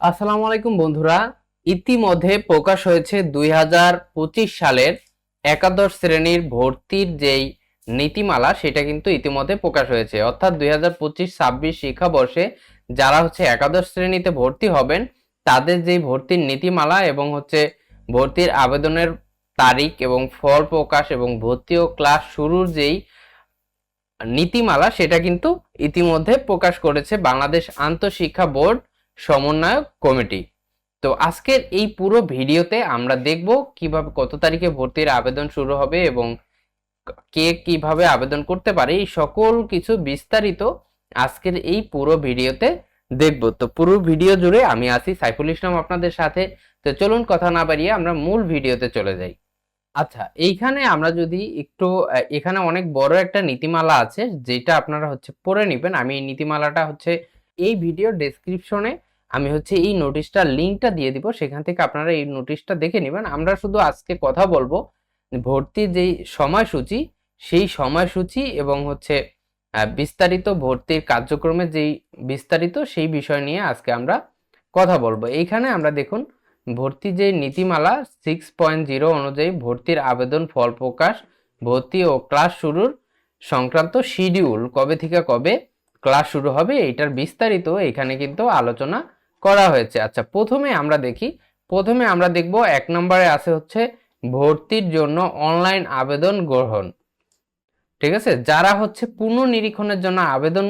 আসসালামু আলাইকুম বন্ধুরা। ইতিমধ্যে প্রকাশ হয়েছে দুই হাজার পঁচিশ সালের একাদশ শ্রেণির ভর্তির যেই নীতিমালা, সেটা কিন্তু ইতিমধ্যে প্রকাশ হয়েছে। অর্থাৎ দুই হাজার পঁচিশ ছাব্বিশ শিক্ষাবর্ষে যারা হচ্ছে একাদশ শ্রেণীতে ভর্তি হবেন, তাদের যেই ভর্তির নীতিমালা এবং হচ্ছে ভর্তির আবেদনের তারিখ এবং ফল প্রকাশ এবং ভর্তি ও ক্লাস শুরুর যেই নীতিমালা, সেটা কিন্তু ইতিমধ্যে প্রকাশ করেছে বাংলাদেশ আন্তঃশিক্ষা বোর্ড সমন্বয়ক কমিটি। তো আজকের এই পুরো ভিডিওতে আমরা দেখব কীভাবে কত তারিখে ভর্তির আবেদন শুরু হবে এবং কে কীভাবে আবেদন করতে পারে, এই সকল কিছু বিস্তারিত আজকের এই পুরো ভিডিওতে দেখব। তো পুরো ভিডিও জুড়ে আমি আছি সাইফুল ইসলাম আপনাদের সাথে। তো চলুন কথা না বাড়িয়ে আমরা মূল ভিডিওতে চলে যাই। আচ্ছা এইখানে আমরা যদি একটু এখানে অনেক বড় একটা নীতিমালা আছে যেটা আপনারা হচ্ছে পড়ে নেবেন। আমি এই নীতিমালাটা হচ্ছে এই ভিডিও ডেসক্রিপশনে আমি হচ্ছে এই নোটিশটার লিঙ্কটা দিয়ে দিব, সেখান থেকে আপনারা এই নোটিশটা দেখে নেবেন। আমরা শুধু আজকে কথা বলব ভর্তির যেই সময়সূচি, সেই সময়সূচি এবং হচ্ছে বিস্তারিত ভর্তির কার্যক্রমে যেই বিস্তারিত, সেই বিষয় নিয়ে আজকে আমরা কথা বলব। এইখানে আমরা দেখুন, ভর্তি যে নীতিমালা সিক্স পয়েন্ট জিরো অনুযায়ী ভর্তির আবেদন ফল প্রকাশ, ভর্তি ও ক্লাস শুরুর সংক্রান্ত শিডিউল কবে থেকে কবে ক্লাস শুরু হবে, এইটার বিস্তারিত এখানে কিন্তু আলোচনা করা হয়েছে। আচ্ছা প্রথমে আমরা দেখি, প্রথমে আমরা দেখব এক নম্বরে আছে হচ্ছে ভর্তির জন্য অনলাইন আবেদন গ্রহণ। ঠিক আছে? যারা হচ্ছে পুনর্নিরীক্ষণের জন্য আবেদন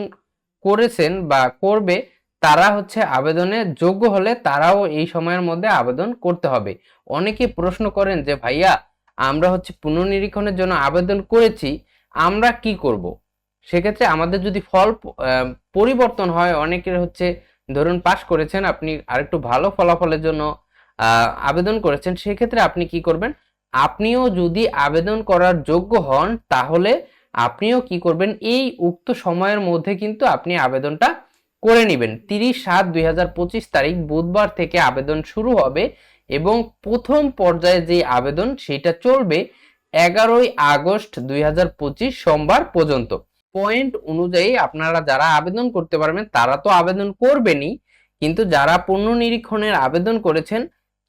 করেছেন বা করবে, তারা হচ্ছে আবেদনে যোগ্য হলে তারাও এই সময়ের মধ্যে আবেদন করতে হবে। অনেকে প্রশ্ন করেন যে, ভাইয়া, আমরা হচ্ছে পুনর্নিরীক্ষণের জন্য আবেদন করেছি, আমরা কি করব? সেক্ষেত্রে আমাদের যদি ফল পরিবর্তন হয়, অনেকের হচ্ছে ধরুন পাশ করেছেন, আপনি আরেকটু ভালো ফলাফলের জন্য আবেদন করেছেন, সেক্ষেত্রে আপনি কি করবেন? আপনিও যদি আবেদন করার যোগ্য হন, তাহলে আপনিও কি করবেন? এই উক্ত সময়ের মধ্যে কিন্তু আপনি আবেদনটা করে নেবেন। তিরিশ সাত দুই তারিখ বুধবার থেকে আবেদন শুরু হবে এবং প্রথম পর্যায়ে যে আবেদন, সেটা চলবে এগারোই আগস্ট দুই হাজার পঁচিশ সোমবার পর্যন্ত। পয়েন্ট অনুযায়ী আপনারা যারা আবেদন করতে পারবেন, তারা তো আবেদন করবেনই, কিন্তু যারা পুনর্নিরীক্ষণের আবেদন করেছেন,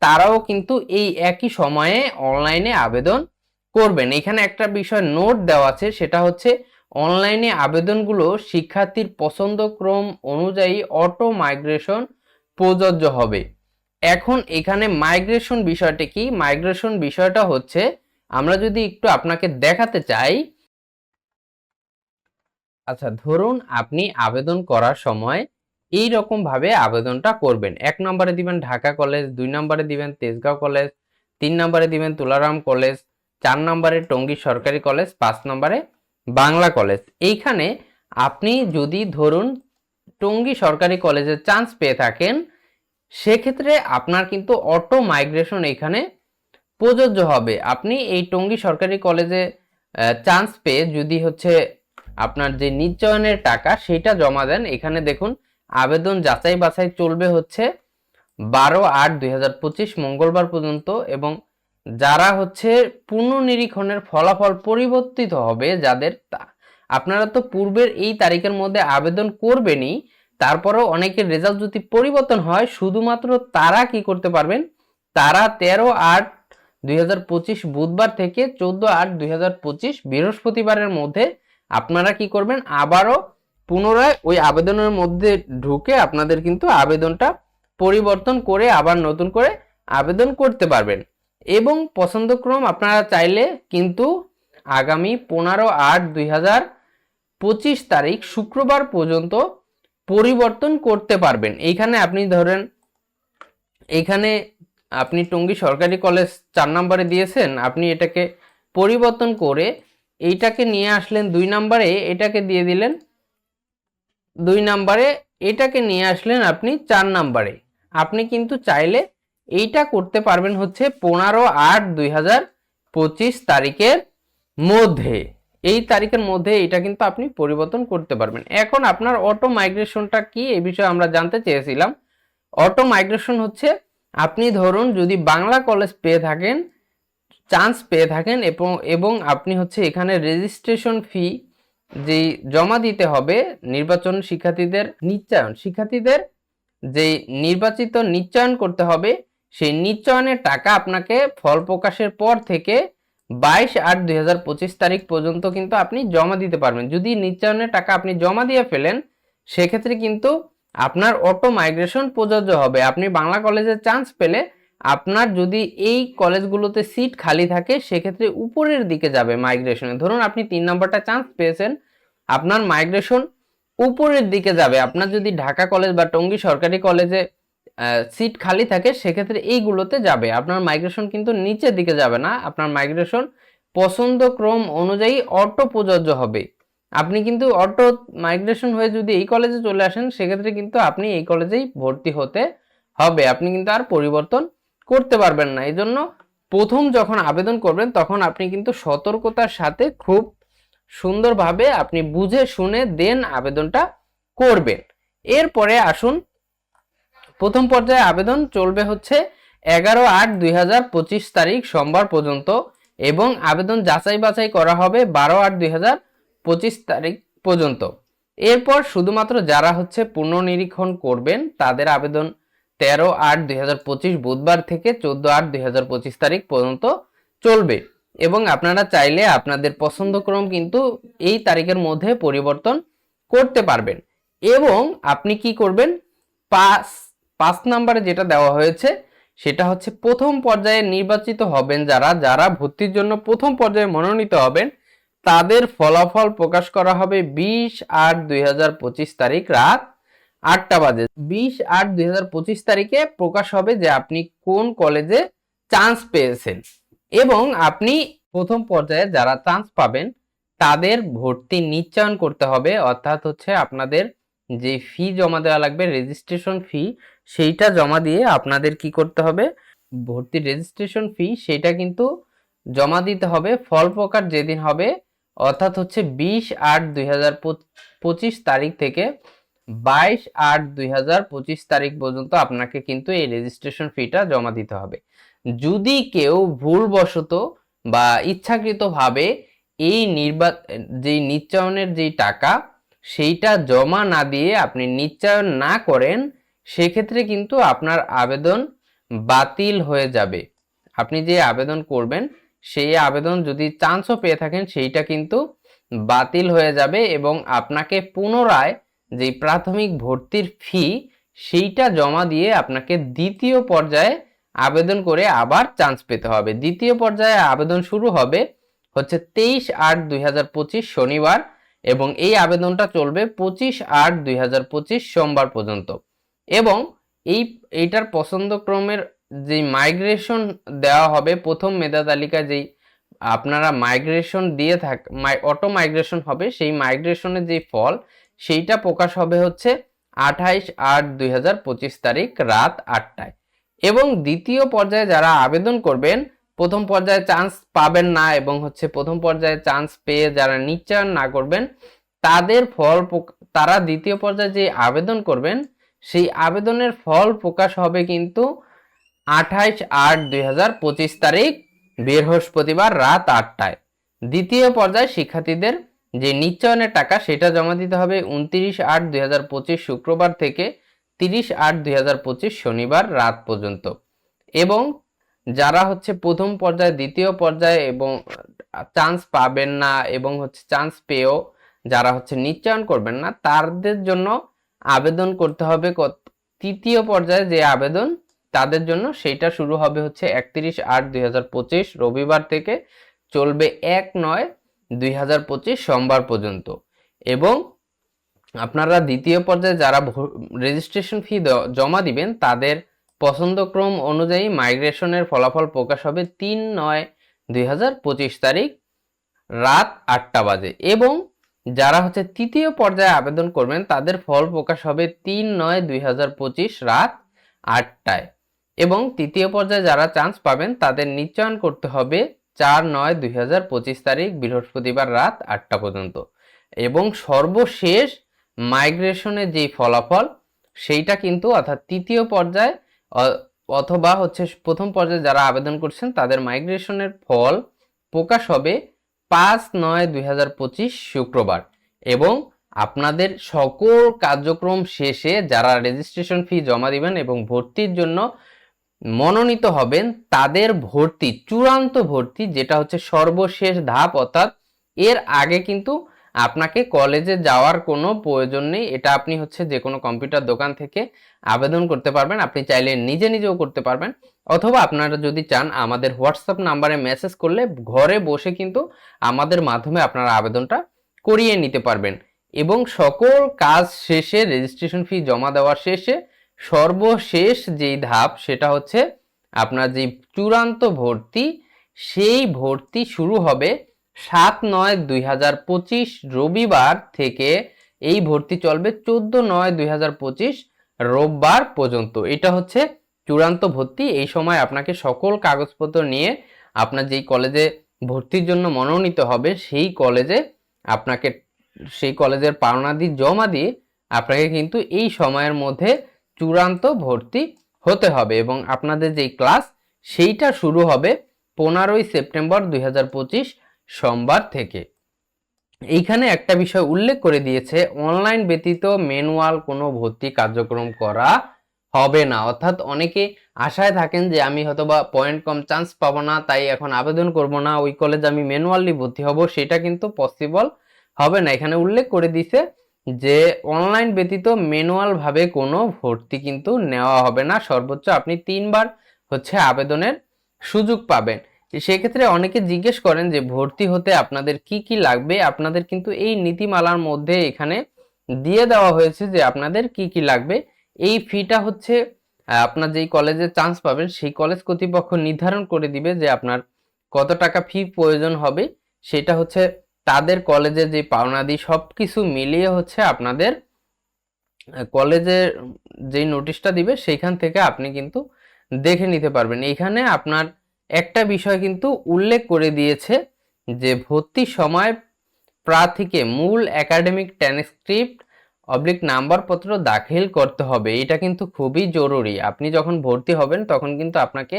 তারাও কিন্তু এই একই সময়ে অনলাইনে আবেদন করবেন। এখানে একটা বিষয় নোট দেওয়া আছে, সেটা হচ্ছে অনলাইনে আবেদনগুলো শিক্ষার্থীর পছন্দক্রম অনুযায়ী অটো মাইগ্রেশন প্রযোজ্য হবে। এখন এখানে মাইগ্রেশন বিষয়টা কি? মাইগ্রেশন বিষয়টা হচ্ছে, আমরা যদি একটু আপনাকে দেখাতে চাই আচ্ছা ধরুন আপনি আবেদন করার সময় এই রকম ভাবে আবেদনটা করবেন। এক নম্বরে দিবেন ঢাকা কলেজ, দুই নম্বরে দিবেন তেজগাঁও কলেজ, তিন নম্বরে দিবেন তুলারাম কলেজ, চার নম্বরে টঙ্গী সরকারি কলেজ, পাঁচ নম্বরে বাংলা কলেজ। এইখানে আপনি যদি ধরুন টঙ্গী সরকারি কলেজে চান্স পেয়ে থাকেন, সেক্ষেত্রে আপনার কিন্তু অটো মাইগ্রেশন এখানে প্রযোজ্য হবে। আপনি এই টঙ্গী সরকারি কলেজে চান্স পেয়ে যদি হচ্ছে আপনার যে নিশ্চয়নের টাকা, সেটা জমা দেন। এখানে দেখুন, আবেদন যাচাই বাছাই চলবে হচ্ছে বারো আট দুই মঙ্গলবার পর্যন্ত এবং যারা হচ্ছে পুনর্নিরীক্ষণের ফলাফল পরিবর্তিত হবে যাদের তা- আপনারা তো পূর্বের এই তারিখের মধ্যে আবেদন করবেনই, তারপরেও অনেকের রেজাল্ট যদি পরিবর্তন হয়, শুধুমাত্র তারা কি করতে পারবেন? তারা তেরো আট দুই বুধবার থেকে চোদ্দ আট দুই বৃহস্পতিবারের মধ্যে আপনারা কি করবেন? আবারও পুনরায় ওই আবেদনের মধ্যে ঢুকে আপনাদের কিন্তু আবেদনটা পরিবর্তন করে আবার নতুন করে আবেদন করতে পারবেন। এবং পছন্দক্রম আপনারা চাইলে কিন্তু আগামী পনেরো আট দুই হাজার পঁচিশ তারিখ শুক্রবার পর্যন্ত পরিবর্তন করতে পারবেন। এইখানে আপনি ধরেন, এইখানে আপনি টঙ্গী সরকারি কলেজ চার নম্বরে দিয়েছেন, আপনি এটাকে পরিবর্তন করে এইটাকে নিয়ে আসলেন দুই নম্বরে, এটাকে দিয়ে দিলেন দুই নম্বরে, এটাকে নিয়ে আসলেন আপনি চার নম্বরে। আপনি কিন্তু চাইলে এইটা করতে পারবেন হচ্ছে পনেরো আট দুই হাজার পঁচিশ তারিখের মধ্যে। এই তারিখের মধ্যে এটা কিন্তু আপনি পরিবর্তন করতে পারবেন। এখন আপনার অটো মাইগ্রেশনটা কি এই বিষয়ে আমরা জানতে চেয়েছিলাম। অটো মাইগ্রেশন হচ্ছে আপনি ধরুন যদি বাংলা কলেজ পেয়ে থাকেন চান্স পেয়ে থাকেন এবং এবং আপনি হচ্ছে এখানে রেজিস্ট্রেশন ফি যেই জমা দিতে হবে নির্বাচন শিক্ষার্থীদের নিশ্চয়ন শিক্ষার্থীদের যে নির্বাচিত নিশ্চয়ন করতে হবে, সেই নিশ্চয়নের টাকা আপনাকে ফল প্রকাশের পর থেকে বাইশ আট দুই তারিখ পর্যন্ত কিন্তু আপনি জমা দিতে পারবেন। যদি নিশ্চয়নের টাকা আপনি জমা দিয়ে ফেলেন, সেক্ষেত্রে কিন্তু আপনার অটো মাইগ্রেশন প্রযোজ্য হবে। আপনি বাংলা কলেজে চান্স পেলে আপনার যদি এই কলেজগুলোতে সিট খালি থাকে, সেক্ষেত্রে উপরের দিকে যাবে মাইগ্রেশনে ধরুন আপনি তিন নম্বরটা চান্স পেয়েছেন, আপনার মাইগ্রেশন উপরের দিকে যাবে। আপনার যদি ঢাকা কলেজ বা টঙ্গী সরকারি কলেজে সিট খালি থাকে, সেক্ষেত্রে এইগুলোতে যাবে। আপনার মাইগ্রেশন কিন্তু নিচের দিকে যাবে না। আপনার মাইগ্রেশন পছন্দ ক্রম অনুযায়ী অটো প্রযোজ্য হবে। আপনি কিন্তু অটো মাইগ্রেশন হয়ে যদি এই কলেজে চলে আসেন, সেক্ষেত্রে কিন্তু আপনি এই কলেজেই ভর্তি হতে হবে। আপনি কিন্তু আর পরিবর্তন করতে পারবেন না। এই জন্য প্রথম যখন আবেদন করবেন, তখন আপনি কিন্তু সতর্কতার সাথে খুব সুন্দরভাবে আপনি বুঝে শুনে দেন আবেদনটা করবেন। এরপরে আসুন, প্রথম পর্যায়ে আবেদন চলবে হচ্ছে এগারো আট দুই তারিখ সোমবার পর্যন্ত এবং আবেদন যাচাই বাছাই করা হবে বারো আট দুই তারিখ পর্যন্ত। এরপর শুধুমাত্র যারা হচ্ছে পুনর্নিরীক্ষণ করবেন, তাদের আবেদন তেরো আট দুই বুধবার থেকে চোদ্দ আট দুই তারিখ পর্যন্ত চলবে। এবং আপনারা চাইলে আপনাদের পছন্দক্রম কিন্তু এই তারিখের মধ্যে পরিবর্তন করতে পারবেন। এবং আপনি কি করবেন? পাঁচ পাঁচ নাম্বারে যেটা দেওয়া হয়েছে, সেটা হচ্ছে প্রথম পর্যায়ে নির্বাচিত হবেন যারা যারা ভর্তির জন্য প্রথম পর্যায়ে মনোনীত হবেন, তাদের ফলাফল প্রকাশ করা হবে বিশ আট দুই তারিখ রাত আটটা বাজে। বিশ আট দুই তারিখে প্রকাশ হবে যে আপনি কোন কলেজে চান্স পেয়েছেন। এবং আপনি প্রথম পর্যায়ে যারা চান্স পাবেন, তাদের ভর্তি নিশ্চয়ন করতে হবে। অর্থাৎ হচ্ছে আপনাদের যে ফি জমা দেওয়া লাগবে রেজিস্ট্রেশন ফি সেইটা জমা দিয়ে আপনাদের কি করতে হবে? ভর্তির রেজিস্ট্রেশন ফি সেটা কিন্তু জমা দিতে হবে। ফল প্রকাশ যেদিন হবে, অর্থাৎ হচ্ছে বিশ আট দুই তারিখ থেকে বাইশ আট দুই হাজার পঁচিশ তারিখ পর্যন্ত আপনাকে কিন্তু এই রেজিস্ট্রেশন ফিটা জমা দিতে হবে। যদি কেউ ভুলবশত বা ইচ্ছাকৃতভাবে এই নির্বা যেই নিশ্চয়নের যেই টাকা, সেইটা জমা না দিয়ে আপনি নিশ্চয়ন না করেন, সেক্ষেত্রে কিন্তু আপনার আবেদন বাতিল হয়ে যাবে। আপনি যে আবেদন করবেন, সেই আবেদন যদি চান্সও পেয়ে থাকেন, সেইটা কিন্তু বাতিল হয়ে যাবে এবং আপনাকে পুনরায় যে প্রাথমিক ভর্তির ফি সেইটা জমা দিয়ে আপনাকে দ্বিতীয় পর্যায়ে আবেদন করে আবার চান্স পেতে হবে। দ্বিতীয় পর্যায়ে আবেদন শুরু হবে হচ্ছে তেইশ আট দুই শনিবার এবং এই আবেদনটা চলবে পঁচিশ আট দুই সোমবার পর্যন্ত। এবং এই, এইটার পছন্দক্রমের যে মাইগ্রেশন দেওয়া হবে, প্রথম মেধা তালিকায় যেই আপনারা মাইগ্রেশন দিয়ে থাক অটো মাইগ্রেশন হবে, সেই মাইগ্রেশনের যে ফল সেইটা প্রকাশ হবে হচ্ছে আঠাইশ আট দুই তারিখ রাত আটটায়। এবং দ্বিতীয় পর্যায়ে যারা আবেদন করবেন, প্রথম পর্যায়ে চান্স পাবেন না এবং হচ্ছে প্রথম পর্যায়ে চান্স পেয়ে যারা নিশ্চয়ন না করবেন, তাদের ফল তারা দ্বিতীয় পর্যায়ে যে আবেদন করবেন, সেই আবেদনের ফল প্রকাশ হবে কিন্তু আঠাইশ আট দুই তারিখ বৃহস্পতিবার রাত আটটায়। দ্বিতীয় পর্যায়ে শিক্ষার্থীদের যে নিশ্চয়নের টাকা সেটা জমা দিতে হবে উনত্রিশ আট দুই শুক্রবার থেকে তিরিশ আট দুই শনিবার রাত পর্যন্ত। এবং যারা হচ্ছে প্রথম পর্যায়ে, দ্বিতীয় পর্যায়ে এবং চান্স পাবেন না এবং হচ্ছে চান্স পেয়েও যারা হচ্ছে নিশ্চয়ন করবেন না, তাদের জন্য আবেদন করতে হবে তৃতীয় পর্যায়ে যে আবেদন, তাদের জন্য সেইটা শুরু হবে হচ্ছে একত্রিশ আট দুই রবিবার থেকে চলবে এক নয় দুই হাজার পঁচিশ সোমবার পর্যন্ত। এবং আপনারা দ্বিতীয় পর্যায়ে যারা রেজিস্ট্রেশন ফি জমা দিবেন, তাদের পছন্দক্রম অনুযায়ী মাইগ্রেশনের ফলাফল প্রকাশ হবে তিন নয় দুই তারিখ রাত আটটা বাজে। এবং যারা হচ্ছে তৃতীয় পর্যায়ে আবেদন করবেন, তাদের ফল প্রকাশ হবে তিন নয় দুই রাত আটটায়। এবং তৃতীয় পর্যায়ে যারা চান্স পাবেন, তাদের নিশ্চয়ন করতে হবে চার নয় দুই হাজার পঁচিশ তারিখ বৃহস্পতিবার রাত আটটা পর্যন্ত। এবং সর্বশেষ মাইগ্রেশনের যেই ফলাফল, সেইটা কিন্তু অর্থাৎ তৃতীয় পর্যায়ে অথবা হচ্ছে প্রথম পর্যায়ে যারা আবেদন করছেন, তাদের মাইগ্রেশনের ফল প্রকাশ হবে পাঁচ নয় দুই শুক্রবার। এবং আপনাদের সকল কার্যক্রম শেষে যারা রেজিস্ট্রেশন ফি জমা দিবেন এবং ভর্তির জন্য মনোনীত হবেন তাদের ভর্তি, চূড়ান্ত ভর্তি, যেটা হচ্ছে সর্বশেষ ধাপ, অর্থাৎ এর আগে কিন্তু আপনাকে কলেজে যাওয়ার কোনো প্রয়োজন নেই। এটা আপনি হচ্ছে যে কোনো কম্পিউটার দোকান থেকে আবেদন করতে পারবেন। আপনি চাইলে নিজে নিজেও করতে পারবেন। অথবা আপনারা যদি চান, আমাদের হোয়াটসঅ্যাপ নাম্বারে মেসেজ করলে ঘরে বসে কিন্তু আমাদের মাধ্যমে আপনারা আবেদনটা করিয়ে নিতে পারবেন। এবং সকল কাজ শেষে রেজিস্ট্রেশন ফি জমা দেওয়ার শেষে সর্বশেষ যেই ধাপ সেটা হচ্ছে আপনার যে চূড়ান্ত ভর্তি, সেই ভর্তি শুরু হবে সাত নয় দুই হাজার পঁচিশ রবিবার থেকে। এই ভর্তি চলবে চোদ্দ নয় দুই হাজার পঁচিশ রোববার পর্যন্ত। এটা হচ্ছে চূড়ান্ত ভর্তি। এই সময় আপনাকে সকল কাগজপত্র নিয়ে আপনার যেই কলেজে ভর্তির জন্য মনোনীত হবে, সেই কলেজে আপনাকে, সেই কলেজের পাওনাদি জমা দিয়ে আপনাকে কিন্তু এই সময়ের মধ্যে চূড়ান্ত ভর্তি হতে হবে এবং আপনাদের যেই ক্লাস সেইটা শুরু হবে পনেরোই সেপ্টেম্বর দুই হাজার পঁচিশ সোমবার থেকে। এইখানে একটা বিষয় উল্লেখ করে দিয়েছে, অনলাইন ব্যতীত ম্যানুয়াল কোনো ভর্তি কার্যক্রম করা হবে না। অর্থাৎ অনেকে আশায় থাকেন যে আমি হয়তো বা পয়েন্ট কম চান্স পাবো না, তাই এখন আবেদন করব না, ওই কলেজে আমি ম্যানুয়ালি ভর্তি হব, সেটা কিন্তু পসিবল হবে না। এখানে উল্লেখ করে দিছে যে অনলাইন ব্যতীত ম্যানুয়াল ভাবে কোনো ভর্তি কিন্তু নেওয়া হবে না। সর্বোচ্চ আপনি তিনবার হচ্ছে আবেদনের সুযোগ পাবেন। সেক্ষেত্রে অনেকে জিজ্ঞেস করেন যে ভর্তি হতে আপনাদের কি কি লাগবে? আপনাদের কিন্তু এই নীতিমালার মধ্যে এখানে দিয়ে দেওয়া হয়েছে যে আপনাদের কি কি লাগবে। এই ফিটা হচ্ছে আপনার যেই কলেজে চান্স পাবেন, সেই কলেজ কর্তৃপক্ষ নির্ধারণ করে দিবে যে আপনার কত টাকা ফি প্রয়োজন হবে। সেটা হচ্ছে তাদের কলেজের যে পাওনাদি সব কিছু মিলিয়ে হচ্ছে আপনাদের কলেজের যেই নোটিশটা দিবে, সেইখান থেকে আপনি কিন্তু দেখে নিতে পারবেন। এইখানে আপনার একটা বিষয় কিন্তু উল্লেখ করে দিয়েছে যে ভর্তির সময় প্রার্থীকে মূল একাডেমিক ট্রান্সক্রিপ্ট অবলিক নাম্বারপত্র দাখিল করতে হবে। এটা কিন্তু খুবই জরুরি। আপনি যখন ভর্তি হবেন, তখন কিন্তু আপনাকে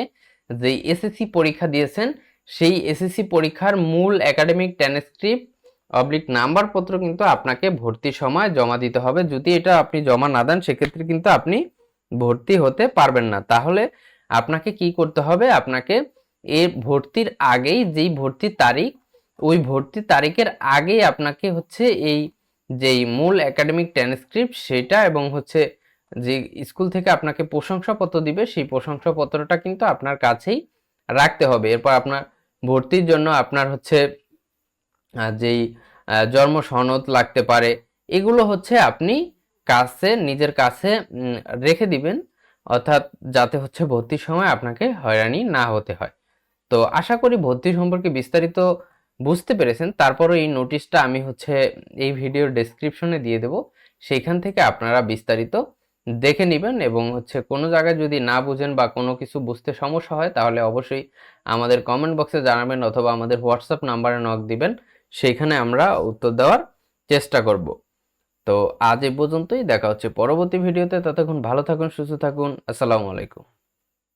যে এসএসসি পরীক্ষা দিয়েছেন সেই এসএসসি পরীক্ষার মূল একাডেমিক ট্রান্সক্রিপ্ট অবলিক নাম্বারপত্র কিন্তু আপনাকে ভর্তির সময় জমা দিতে হবে। যদি এটা আপনি জমা না দেন, সেক্ষেত্রে কিন্তু আপনি ভর্তি হতে পারবেন না। তাহলে আপনাকে কি করতে হবে? আপনাকে এর ভর্তির আগেই, যেই ভর্তির তারিখ, ওই ভর্তির তারিখের আগেই আপনাকে হচ্ছে এই যেই মূল একাডেমিক ট্রান্সক্রিপ্ট সেটা এবং হচ্ছে যে স্কুল থেকে আপনাকে প্রশংসাপত্র দিবে, সেই প্রশংসাপত্রটা কিন্তু আপনার কাছেই রাখতে হবে। এরপর আপনার ভর্তির জন্য আপনার হচ্ছে যেই জন্ম সনদ লাগতে পারে, এগুলো হচ্ছে আপনি কাছে, নিজের কাছে রেখে দিবেন, অর্থাৎ যাতে হচ্ছে ভর্তির সময় আপনাকে হয়রানি না হতে হয়। তো আশা করি ভর্তি সম্পর্কে বিস্তারিত বুঝতে পেরেছেন। তারপরে এই নোটিশটা আমি হচ্ছে এই ভিডিওর ডেসক্রিপশনে দিয়ে দেব। সেইখান থেকে আপনারা বিস্তারিত দেখে নেবেন এবং হচ্ছে কোনো জায়গায় যদি না বুঝেন বা কোনো কিছু বুঝতে সমস্যা হয়, তাহলে অবশ্যই আমাদের কমেন্ট বক্সে জানাবেন অথবা আমাদের হোয়াটসঅ্যাপ নাম্বারে নক দিবেন। সেইখানে আমরা উত্তর দেওয়ার চেষ্টা করব। তো আজ এ পর্যন্তই। দেখা হচ্ছে পরবর্তী ভিডিওতে ততক্ষণ ভালো থাকুন, সুস্থ থাকুন। আসসালামু আলাইকুম।